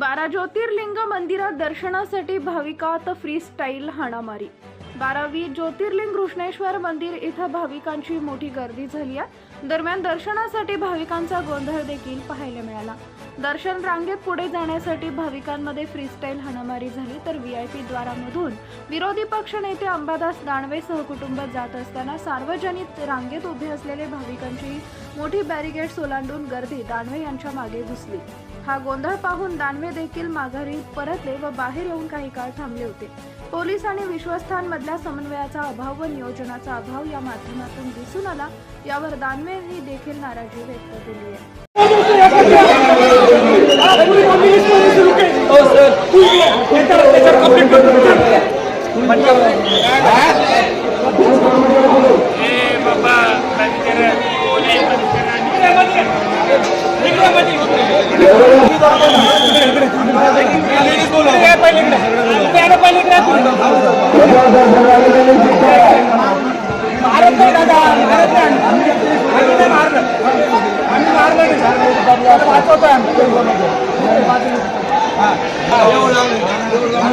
बारा ज्योतिर्लिंग मंदिरात दर्शनासाठी भाविकात फ्री स्टाईल हाणामारी. बारावी ज्योतिर्लिंग कृष्णेश्वर मंदिर इथं भाविकांची मोठी गर्दी झाली आहे. दरम्यान दर्शनासाठी भाविकांचा गोंधळ देखील पाहायला मिळाला. दर्शन रांगेत पुढे जाण्यासाठी भाविकांमध्ये फ्रीस्टाईल हाणामारी झाली. तर व्ही आय पी द्वारामधून विरोधी पक्ष नेते अंबादास दानवे सहकुटुंब जात असताना सार्वजनिक रांगेत उभे असलेले भाविकांची मोठी बॅरिगेड्स ओलांडून गर्दी दानवे यांच्या मागे घुसली. हा गोंधळ पाहून दानवे देखील माघारी परतले व बाहेर येऊन काही काळ थांबले होते. पोलीस आणि विश्वस्थांमधल्या समन्वयाचा अभाव व नियोजनाचा अभाव या माध्यमातून दिसून आला. यावर दानवे यांनी देखील नाराजी व्यक्त केली आहे. हो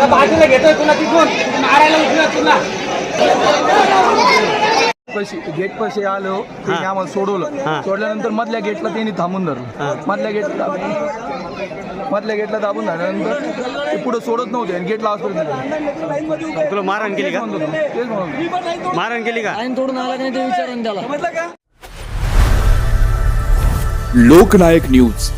बाजूला घेतोय तुला तिथून मारायला उठला तुला पैसे गेट पैसे आलो त्यांनी आम्हाला सोडवलं. सोडल्यानंतर मधल्या गेटला त्यांनी थांबून धरलं. मधल्या गेटला मधल्या गेटला दाबून झाल्यानंतर ते पुढे सोडत नव्हते आणि गेटला आजपर्यंत तुला मारहाण केली का? तेच म्हणून मारहाण केली का? लोकनायक न्यूज.